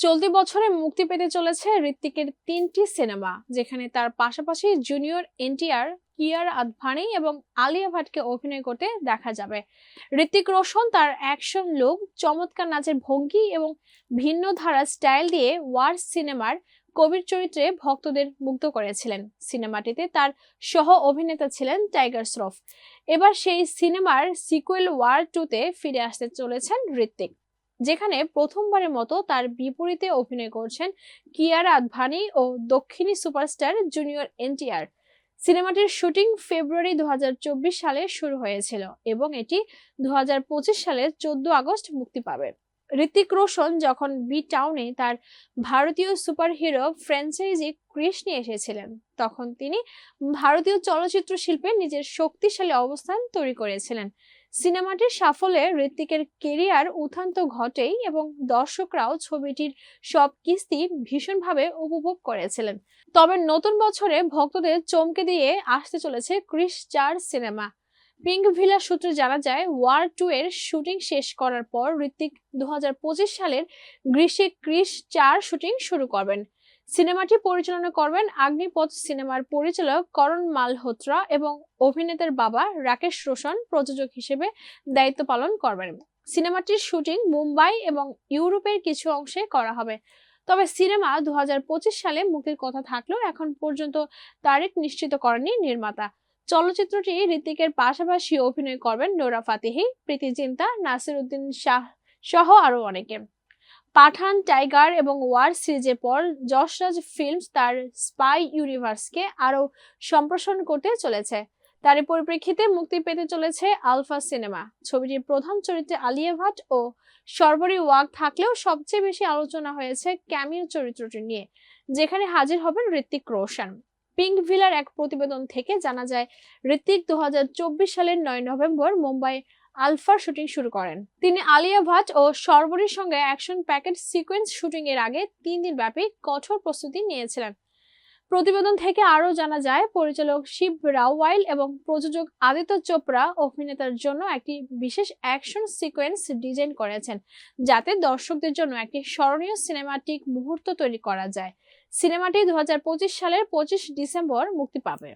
চলতি বছরে মুক্তি পেতে চলেছে ঋত্বিকের তিনটি সিনেমা, যেখানে তার পাশাপাশি জুনিয়র এনটিআর, কিয়ার আদভানি এবং আলিয়া ভাটকে অভিনয় করতে দেখা যাবে। ঋত্বিক রোশন তার অ্যাকশন লুক, চমৎকার নাচের ভঙ্গি এবং ভিন্ন ধারার স্টাইল দিয়ে ওয়ার সিনেমার কবির চরিত্রে ভক্তদের মুগ্ধ করেছিলেন। সিনেমাটিতে তার সহ অভিনেতা ছিলেন টাইগার শ্রফ। এবার সেই সিনেমার সিকুয়েল ওয়ার টুতে ফিরে আসতে চলেছেন ঋত্বিক। যেখানে প্রথমবারের মতো তার বিপরীতে অভিনয় করছেন কিয়ারা আদভানি ও দক্ষিণী সুপারস্টার জুনিয়র এনটিআর। সিনেমাটির শুটিং ফেব্রুয়ারি দুহাজার চব্বিশ সালে শুরু হয়েছিল এবং এটি দু সালের চোদ্দ আগস্ট মুক্তি পাবে। ঋতিক রোশন যখন বি টাউনে তার ভারতীয় সুপারহিরো ফ্র্যাঞ্চাইজি ক্রিস নিয়ে এসেছিলেন, তখন তিনি ভারতীয় চলচ্চিত্র শিল্পে নিজের শক্তিশালী অবস্থান তৈরি করেছিলেন। সিনেমাটির সাফল্যে ঋত্বিকের কেরিয়ার উত্থান্ত ঘটেই এবং দর্শকরাও ছবিটির সব কিস্তি ভীষণভাবে উপভোগ করেছিলেন। তবে নতুন বছরে ভক্তদের চমকে দিয়ে আসতে চলেছে ক্রিস চার সিনেমা। পিঙ্ক ভিলা সূত্রে জানা যায়, ওয়ার টু এর শুটিং শেষ করার পর ঋত্বিক দু হাজার পঁচিশ সালের গ্রীষ্মে ক্রিস চার শুটিং শুরু করবেন। সিনেমাটি পরিচালনা করবেন আগ্নিপথ সিনেমার পরিচালক করণ মালহোত্রা এবং অভিনেতার বাবা রাকেশ রোশন, প্রযোজক হিসেবে দায়িত্ব পালন করবেন। সিনেমাটির শুটিং মুম্বাই এবং ইউরোপের কিছু অংশে করা হবে। তবে সিনেমা দু হাজার পঁচিশ সালে মুক্তির কথা থাকলেও এখন পর্যন্ত তারিখ নিশ্চিত করেনি নির্মাতা। চলচ্চিত্রটি ঋতিকের পাশাপাশি অভিনয় করবেন নোরা ফাতেহি, প্রীতি চিন্তা নাসির উদ্দিন শাহ সহ আরও অনেকে। পাঠান টাইগার এবং ওয়ার সিরিজের পর যশরাজ ফিল্মস তার স্পাই ইউনিভার্সকে আরও সম্প্রসারণ করতে চলেছে। তারই পরিপ্রেক্ষিতে মুক্তি পেতে চলেছে আলফা সিনেমা। ছবিটির প্রধান চরিত্রে আলিয়া ভাট ও সর্বরী ওয়াগ থাকলেও সবচেয়ে বেশি আলোচনা হয়েছে ক্যামিও চরিত্রটি নিয়ে, যেখানে হাজির হবেন ঋত্বিক রোশন। পিঙ্ক ভিলার এক প্রতিবেদন থেকে জানা যায় ঋত্বিক দু হাজার চব্বিশ সালের নয় নভেম্বর মুম্বাই আলফার শুটিং শুরু করেন। তিনি আলিয়া ভাট ও সর্বরীর সঙ্গে অ্যাকশন প্যাকেট সিকোয়েন্স শুটিং এর আগে তিন দিন ব্যাপী কঠোর প্রস্তুতি নিয়েছিলেন। প্রতিবেদন থেকে আরও জানা যায়, পরিচালক শিব রাওয়াইল এবং প্রযোজক আদিত্য চোপড়া অভিনেতার জন্য একটি বিশেষ অ্যাকশন সিকোয়েন্স ডিজাইন করেছেন, যাতে দর্শকদের জন্য একটি স্মরণীয় সিনেমাটিক মুহূর্ত তৈরি করা যায়। সিনেমাটি দু হাজার পঁচিশ সালের পঁচিশ ডিসেম্বর মুক্তি পাবে।